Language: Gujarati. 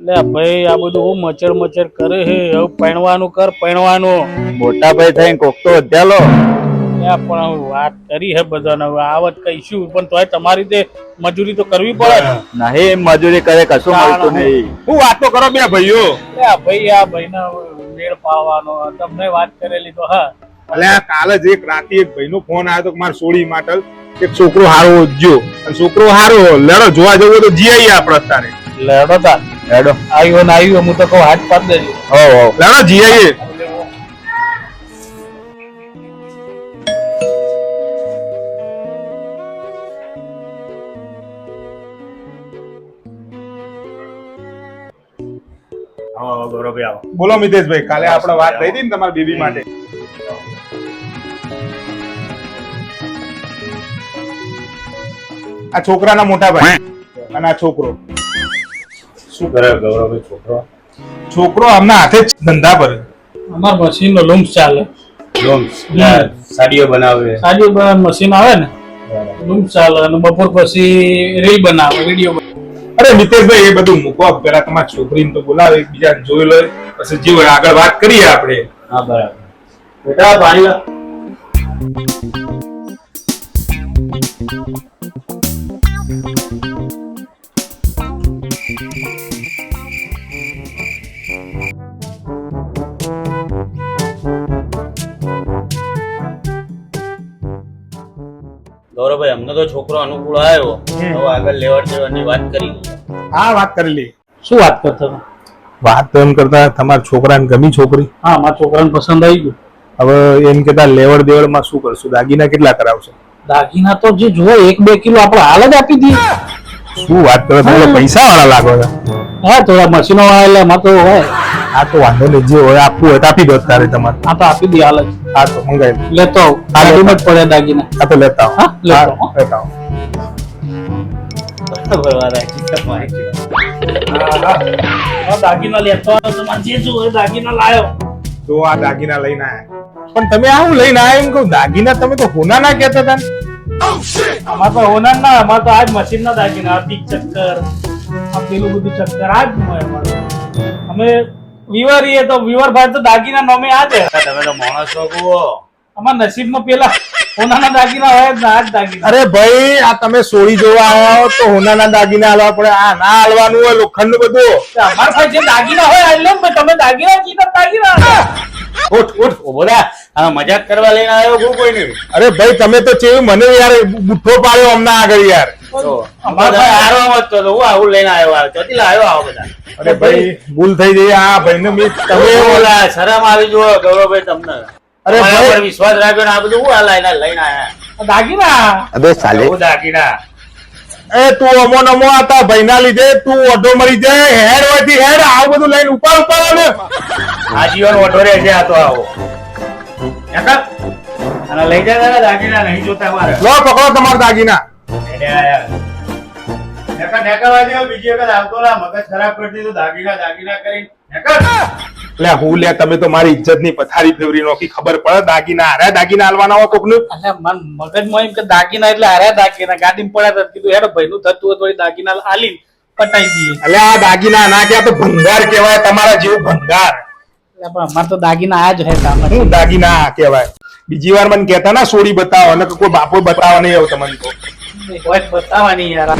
લે ભાઈ આ બધું હું મચર મચર કરે હે. હવે પૈણવાનું કર પૈણવાનું મોટા ભાઈ થઈને કોક તો અધ્યાલો ત્યાં પણ વાત કરી હે બધાને. હવે આવત કહીશું પણ તોય તમારી તે મજૂરી તો કરવી પડે. ને નહીં મજૂરી કરે કશું મળતું નહીં. હું વાતો કરો બે ભાઈઓ. લે આ ભાઈ આ ભાઈના મેળ પાવાનો તમને વાત કરેલી તો હા. અલે આ કાલે જ એક રાતે એક ભાઈનો ફોન આવ્યો તો મારે સોળી માટલ એક છોકરો હારો જો અને છોકરો હારો લડો જોવા જવું તો જીઆઈ આપણે અત્યારે. લેડો તા હેડો. આવ્યો ને આવ્યો હું તો કહું હાથ પાડ દેજો. હો હો લડો જી આઈએ બોલો મિતેશભાઈ કાલે આપણે વાત થઈ હતી ને તમારી બેબી માટે. આ છોકરાના મોટા ભાઈ. અને આ છોકરો. શું કરે ગૌરવભાઈ છોકરો? છોકરો આમના હાથે જ ધંધા પર અમાર મશીન નો લૂમ્સ ચાલે લૂમ્સ સાડીઓ બનાવે. સાડી મશીન આવે ને લૂમ્સ ચાલે અને બપોર પછી રીલ બનાવે વીડિયો અરે મિતેશભાઈ એ બધું મૂકો. પેલા તમારી છોકરીને તો બોલાવે બીજા જોઈ લો. પછી જે હોય આગળ વાત કરીએ આપણે. હા બરાબર. બેટા પાણી ગૌરવભાઈ અમને તો છોકરો અનુકૂળ આવ્યો. તો આગળ લેવડ દેવડની વાત કરી હા વાત કરી લી શું વાત કરતા વાત તો એમ કરતા તમારા છોકરાને ગમી છોકરી? હા મારા છોકરાને પસંદ આવી ગયું. હવે એમ કેતા લેવડ દેવડમાં શું કરશું? દાગીના કેટલા કરાવશો? દાગીના તો જે જો એક બે કિલો આપણે હાલ જ આપી દઈએ. શું વાત કરો? તમે પૈસા વાળા લાગો છો. હા થોડા મશીનો વાળા એમાં તો હોય. આ તો વાંધો નહીં જે હોય આપવું હોય તો આપી દો તારે તમારે આ તો આપી દઈએ હાલ હા તો મંગાવી. લેતો આવું. ગાડીમાં જ પડ્યા દાગીના તો લેતા આવો હા, લેતા આવો. લેતા આવો. હા, દાગીના લેતો આવ્યો તમારે જે જોવે દાગીના લાયો તો આ દાગીના લઈને આયા પણ તમે આવું લઈને આયા એમ કહું દાગીના તમે તો હોના ના કહેતા હતા. અમાર તો હોનાર ના અમાર તો આજ મશીન ના દાગીના ચક્કર આ પેલું બધું ચક્કર આજ અમે વિવરીએ તો વિવર ભાઈ તો દાગીના નોમે આ છે. તમે તો માણસ છો અમાર નસીબમાં પેલા હોનાના દાગીના હોય જ ને જ દાગીના. અરે ભાઈ આ તમે સોળી જોવા આવો તો હોનાના દાગીના હાલવા પડે. આ ના હાલવાનું હોય લોખંડ બધું. અમાર ભાઈ જે દાગીના હોય આ લો તમે દાગીના કીધા દાગીના. ઉઠ ઉઠ બોલા આ મજાક કરવા લઈને આવ્યો કોઈ નહીં અરે ભાઈ તમે તો ચેવું મને યાર બુઠ્ઠો પાડ્યો હમણાં આગળ યાર. તો અમારે ભાઈ હારવા મત તો હું આવું લઈને આવ્યો આ ચોથી લાવ્યો આવો બધા? અરે ભાઈ ભૂલ થઈ ગઈ આ ભાઈને મેં તમે તમે શરમ આવી જુઓ ગૌરવભાઈ તમને. અરે અરે ભાઈ- વિશ્વાસ રાખ્યો ને આ બધું હું આ લઈને લઈને આયા? દાગીના? અબે સાલે. હું દાગીના. એ તું અમો નમો હતા ભાઈના લીધે તું ઓઢો મરી જાય. હેડ હોયથી હેડ. આવું બધું લઈને ઉપર ઉપર આવે આ જીવન વટોરે છે આ તો આવો? અને લઈ જાય દાગીના નહીં જોતા મારે લો પકડો તમારા દાગીના. એને આયા. નેકા, નેકા વાગે હવે બીજી વખત આવતો ના મગજ ખરાબ કરી દીધું દાગીના દાગીના કરી નેકા. લે હું લે તમે તો મારી ઇજ્જતની પથારી ફેવરી નોખી ખબર પડે દાગીના હારે દાગીના હાલવાના હોય કોકનું? અલ્યા મન મગજમાં એમ કે દાગીના એટલે હારે દાગીના ગાડીમાં પડ્યા હતા કીધું હેડો ભાઈનું થતું હોય દાગીના આલી પટાઈ દઈએ. એટલે આ દાગીના ના કે તો ભંગાર કહેવાય તમારા જેવું ભંગાર. પણ અમારે તો દાગીના આ જ હે શું દાગીના કહેવાય? બીજી વાર મને કહેતા ના સોડી બતાવો અને કોઈ બાપો બતાવવા નહીં આવું તમને તો. હોય બતાવવાની યાર.